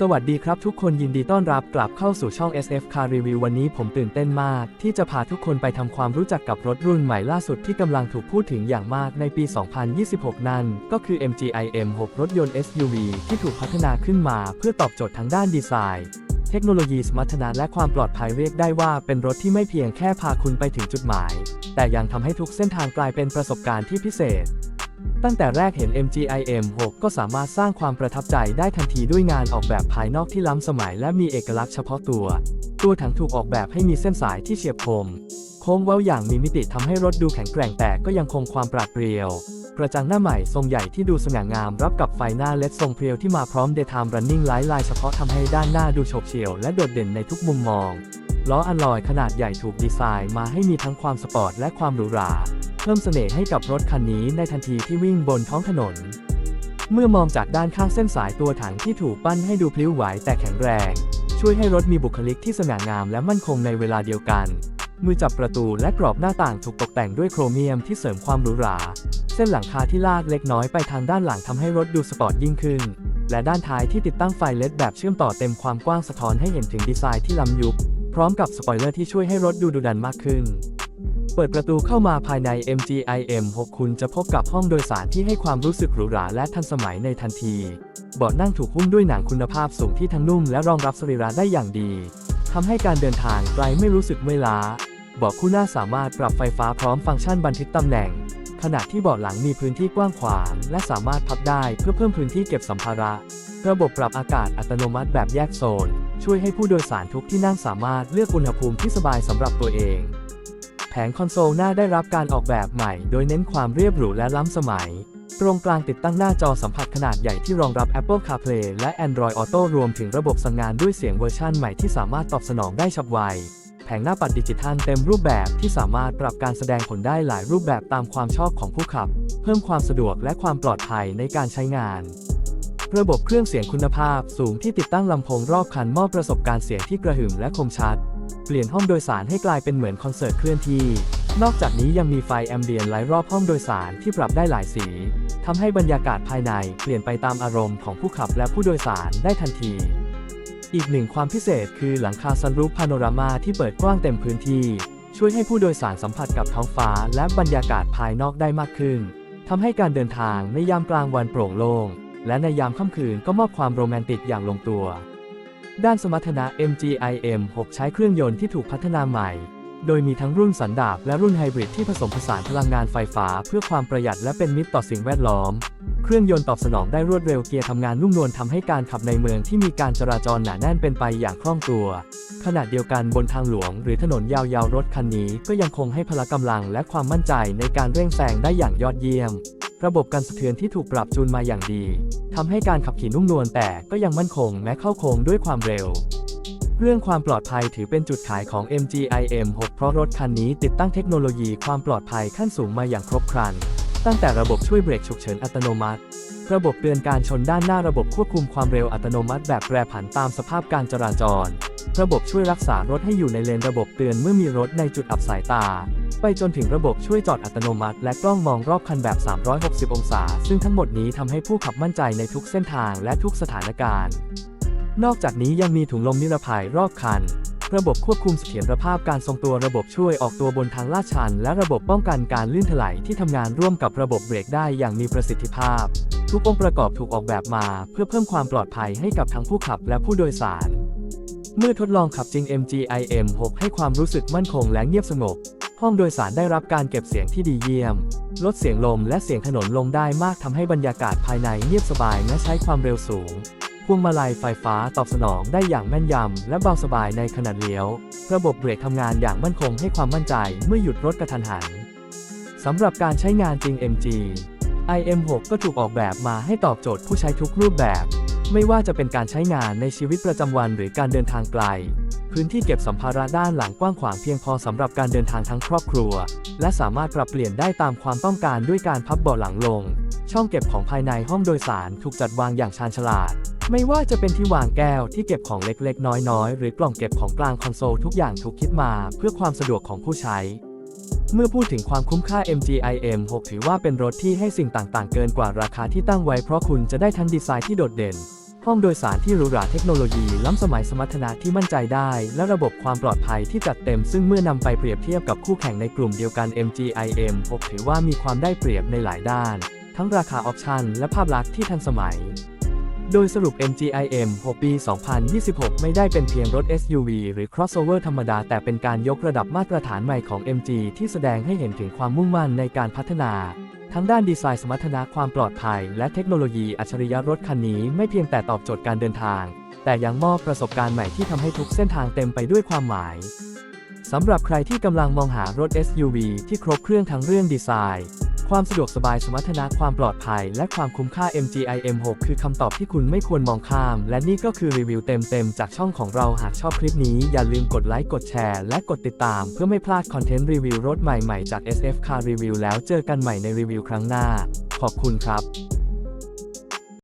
สวัสดีครับทุกคนยินดีต้อนรับกลับเข้าสู่ช่อง SF Car Review วันนี้ผมตื่นเต้นมาก ที่จะพาทุกคนไปทำความรู้จักกับรถรุ่นใหม่ล่าสุดที่กำลังถูกพูดถึงอย่างมากในปี 2026 นั่น ก็คือ MG IM6 รถยนต์ SUV ที่ถูกพัฒนาขึ้นมาเพื่อตอบโจทย์ทางด้านดีไซน์เทคโนโลยีสมรรถนะและความปลอดภัยเรียกได้ว่าเป็นรถที่ไม่เพียงแค่พาคุณไปถึงจุดหมาย แต่ยังทำให้ทุกเส้นทางกลายเป็นประสบการณ์ที่พิเศษ ตั้งแต่แรกเห็น MG IM6 ก็สามารถสร้างความประทับใจได้ทันทีด้วยงานออกแบบภายนอกที่ล้ำสมัยและมีเอกลักษณ์เฉพาะตัว ตัวถังถูกออกแบบให้มีเส้นสายที่เฉียบคม โค้งเว้าอย่างมีมิติทำให้รถดูแข็งแกร่งแต่ก็ยังคงความปราดเปรียว กระจังหน้าใหม่ทรงใหญ่ที่ดูสง่างามรับกับไฟหน้าเลดทรงเพรียวที่มาพร้อม Daytime Running Light ลายเฉพาะทำให้ด้านหน้าดูโฉบเฉี่ยวและโดดเด่นในทุกมุมมองล้ออัลลอยขนาดใหญ่ถูกดีไซน์มาให้มีทั้งความสปอร์ตและความหรูหรา เพิ่มเสน่ห์ให้กับรถคันนี้ในทันทีที่วิ่งบนท้องถนน เมื่อมองจากด้านข้างเส้นสายตัวถังที่ถูกปั้นให้ดูพลิ้วไหวแต่แข็งแรง ช่วยให้รถมีบุคลิกที่สง่างามและมั่นคงในเวลาเดียวกัน มือจับประตูและกรอบหน้าต่างถูกตกแต่งด้วยโครเมียมที่เสริมความหรูหรา เส้นหลังคาที่ลาดเล็กน้อยไปทางด้านหลังทำให้รถดูสปอร์ตยิ่งขึ้น และด้านท้ายที่ติดตั้งไฟเลดแบบเชื่อมต่อเต็มความกว้างสะท้อนให้เห็นถึงดีไซน์ที่ล้ำยุค พร้อมกับสปอยเลอร์ที่ช่วยให้รถดูดุดันมากขึ้น เปิดประตูเข้ามาภายใน MG IM6 คุณจะพบกับห้องโดยสารที่ให้ความรู้สึกหรูหราและทันสมัยในทันที เบาะนั่งถูกหุ้มด้วยหนังคุณภาพสูงที่ทั้งนุ่มและรองรับสรีระได้อย่างดี ทำให้การเดินทางไกลไม่รู้สึกเมื่อยล้า เบาะคู่หน้าสามารถปรับไฟฟ้าพร้อมฟังก์ชันบันทึกตำแหน่ง ขณะที่เบาะหลังมีพื้นที่กว้างขวาง และสามารถพับได้เพื่อเพิ่มพื้นที่เก็บสัมภาระ ระบบปรับอากาศอัตโนมัติแบบแยกโซน ช่วยให้ผู้โดยสารทุกที่นั่งสามารถเลือกอุณหภูมิที่สบายสำหรับตัวเอง แผงคอนโซลหน้าได้รับการออกแบบใหม่ โดยเน้นความเรียบหรูและล้ำสมัย ตรงกลางติดตั้งหน้าจอสัมผัสขนาดใหญ่ที่รองรับ Apple CarPlay และ Android Auto รวมถึงระบบสั่งงานด้วยเสียงเวอร์ชั่นใหม่ที่สามารถตอบสนองได้ฉับไว แผงหน้าปัดดิจิทัลเต็มรูปแบบที่สามารถปรับการแสดงผลได้หลายรูปแบบตามความชอบของผู้ขับ เพิ่มความสะดวกและความปลอดภัยในการใช้งานระบบเครื่องเสียงคุณภาพสูงที่ติดตั้งลำโพงรอบคันมอบประสบการณ์เสียงที่กระหึ่มและคมชัด เปลี่ยนห้องโดยสารให้กลายเป็นเหมือนคอนเสิร์ตเคลื่อนที่ นอกจากนี้ยังมีไฟแอมเบียนไลท์รอบห้องโดยสารที่ปรับได้หลายสีทำให้บรรยากาศภายในเปลี่ยนไปตามอารมณ์ของผู้ขับและผู้โดยสารได้ทันที อีกหนึ่งความพิเศษคือหลังคาซันรูฟพาโนรามาที่เปิดกว้างเต็มพื้นที่ ช่วยให้ผู้โดยสารสัมผัสกับท้องฟ้าและบรรยากาศภายนอกได้มากขึ้นทำให้การเดินทางในยามกลางวันโปร่งโล่งและในยามค่ำคืนก็มอบความโรแมนติกอย่างลงตัว ด้านสมรรถนะ MG IM6 ใช้เครื่องยนต์ที่ถูกพัฒนาใหม่ โดยมีทั้งรุ่นสันดาปและรุ่นไฮบริดที่ผสมผสานพลังงานไฟฟ้าเพื่อความประหยัดและเป็นมิตรต่อสิ่งแวดล้อม เครื่องยนต์ตอบสนองได้รวดเร็วเกียร์ทำงานนุ่มนวลทำให้การขับในเมืองที่มีการจราจรหนาแน่นเป็นไปอย่างคล่องตัว ขณะเดียวกันบนทางหลวง หรือถนนยาวๆรถคันนี้ก็ยังคงให้พละกำลังและความมั่นใจในการเร่งแซงได้อย่างยอดเยี่ยม ระบบการสะเทือนที่ถูกปรับจูนมาอย่างดีทำให้การขับขี่นุ่มนวลแต่ก็ยังมั่นคงแม้เข้าโค้งด้วยความเร็ว เรื่องความปลอดภัยถือเป็นจุดขายของ MG IM6 เพราะรถคันนี้ติดตั้งเทคโนโลยีความปลอดภัยขั้นสูงมาอย่างครบครัน ตั้งแต่ระบบช่วยเบรกฉุกเฉินอัตโนมัติ ระบบเตือนการชนด้านหน้าระบบควบคุมความเร็วอัตโนมัติแบบแปรผันตามสภาพการจราจร ระบบช่วยรักษารถให้อยู่ในเลนระบบเตือนเมื่อมีรถในจุดอับสายตา ไปจนถึงระบบช่วยจอดอัตโนมัติ และกล้องมองรอบคันแบบ 360 องศา ซึ่งทั้งหมดนี้ทำให้ผู้ขับมั่นใจในทุกเส้นทางและทุกสถานการณ์ นอกจากนี้ยังมีถุงลมนิรภัยรอบคัน ระบบควบคุมเสถียรภาพการทรงตัวระบบช่วยออกตัวบนทางลาดชัน และระบบป้องกันการลื่นถลายที่ทำงานร่วมกับระบบเบรกได้อย่างมีประสิทธิภาพ ทุกองค์ประกอบถูกออกแบบมา เพื่อเพิ่มความปลอดภัยให้กับทั้งผู้ขับและผู้โดยสาร เมื่อทดลองขับจริง MG IM6 ให้ความรู้สึกมั่นคงและเงียบสงบ ห้องโดยสารได้รับการเก็บเสียงที่ดีเยี่ยม ลดเสียงลมและเสียงถนนลงได้มากทำให้บรรยากาศภายในเงียบสบายและใช้ความเร็วสูงพวงมาลัยไฟฟ้าตอบสนองได้อย่างแม่นยำ และเบาสบายในขณะเลี้ยว ระบบเบรกทำงานอย่างมั่นคงให้ความมั่นใจเมื่อหยุดรถกระทันหัน สำหรับการใช้งานจริง MG IM6 ก็ถูกออกแบบมาให้ตอบโจทย์ผู้ใช้ทุกรูปแบบ ไม่ว่าจะเป็นการใช้งานในชีวิตประจำวันหรือการเดินทางไกล พื้นที่เก็บสัมภาระด้านหลังกว้างขวางเพียงพอสำหรับการเดินทางทั้งครอบครัว และสามารถปรับเปลี่ยนได้ตามความต้องการด้วยการพับเบาะหลังลง ช่องเก็บของภายในห้องโดยสารถูกจัดวางอย่างชาญฉลาด ไม่ว่าจะเป็นที่วางแก้วที่เก็บของเล็กๆ น้อยๆ หรือกล่องเก็บของกลางคอนโซลทุกอย่างถูกคิดมาเพื่อความสะดวกของผู้ใช้เมื่อพูดถึงความคุ้มค่า MG IM6 ถือว่าเป็นรถที่ให้สิ่งต่างๆ เกินกว่าราคาที่ตั้งไว้เพราะคุณจะได้ทั้งดีไซน์ที่โดดเด่น ห้องโดยสารที่หรูหราเทคโนโลยีล้ำสมัยสมรรถนะที่มั่นใจได้ และระบบความปลอดภัยที่จัดเต็ม ซึ่งเมื่อนำไปเปรียบเทียบกับคู่แข่งในกลุ่มเดียวกัน MGIM 6ถือว่ามีความได้เปรียบในหลายด้าน ทั้งราคาออปชันและภาพลักษณ์ที่ทันสมัยโดยสรุป MGIM 6 ปี 2026 ไม่ได้เป็นเพียงรถ SUV หรือ crossover ธรรมดา แต่เป็นการยกระดับมาตรฐานใหม่ของ MG ที่แสดงให้เห็นถึงความมุ่งมั่นในการพัฒนา ทั้งด้านดีไซน์สมรรถนะความปลอดภัย และเทคโนโลยีอัจฉริยะรถคันนี้ไม่เพียงแต่ตอบโจทย์การเดินทาง แต่ยังมอบประสบการณ์ใหม่ที่ทำให้ทุกเส้นทางเต็มไปด้วยความหมายสำหรับใครที่กำลังมองหารถ SUV ที่ครบเครื่องทั้งเรื่องดีไซน์ ความสะดวกสบายสมรรถนะความปลอดภัย และความคุ้มค่า MGIM 6 คือคำตอบที่คุณไม่ควรมองข้าม และนี่ก็คือรีวิวเต็มๆ จากช่องของเราหากชอบคลิปนี้อย่าลืมกดไลค์กดแชร์ และกดติดตาม เพื่อไม่พลาดคอนเทนต์รีวิวรถใหม่ๆ จาก SF Car Review แล้วเจอกันใหม่ในรีวิวครั้งหน้า ขอบคุณครับ